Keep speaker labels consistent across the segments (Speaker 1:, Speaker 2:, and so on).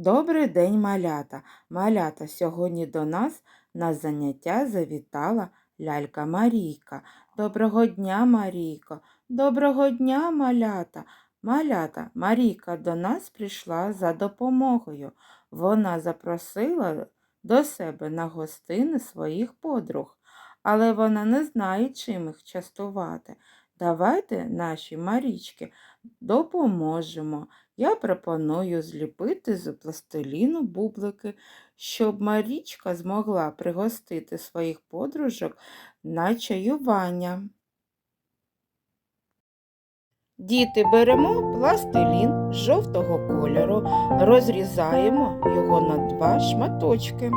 Speaker 1: Добрий день, малята. Малята, сьогодні до нас на заняття завітала лялька Марійка. Доброго дня, Марійко. Доброго дня, малята. Малята, Марійка до нас прийшла за допомогою. Вона запросила до себе на гостини своїх подруг, але вона не знає, чим їх частувати. Давайте нашій Марічки допоможемо. Я пропоную зліпити з пластиліну бублики, щоб Марічка змогла пригостити своїх подружок на чаювання. Діти беремо пластилін жовтого кольору, розрізаємо його на два шматочки.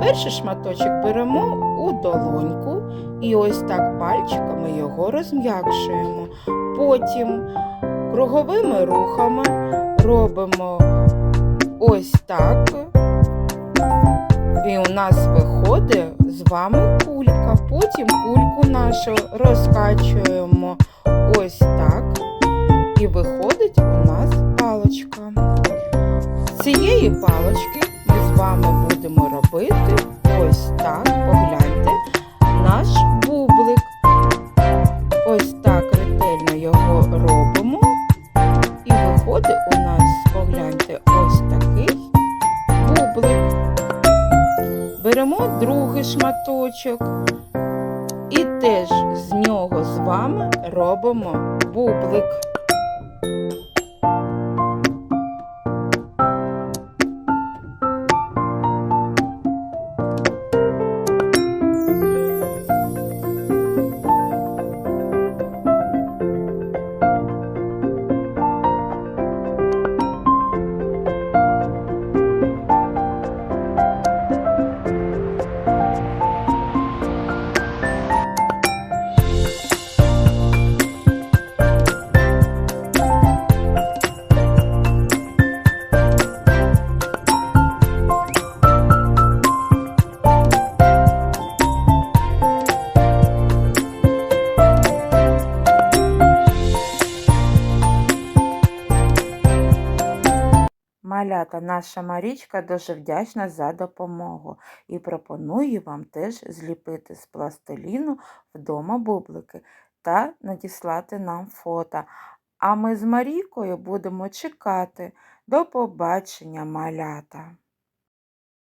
Speaker 1: Перший шматочок беремо у долоньку і ось так пальчиками його розм'якшуємо. Потім круговими рухами робимо ось так. І у нас виходить з вами кулька. Потім кульку нашу розкачуємо ось так. І виходить у нас паличка. З цієї палички ми з вами будемо робити другий шматочок і теж з нього з вами робимо бублик. Малята, наша Марічка дуже вдячна за допомогу і пропонує вам теж зліпити з пластиліну вдома бублики та надіслати нам фото. А ми з Марійкою будемо чекати. До побачення, малята!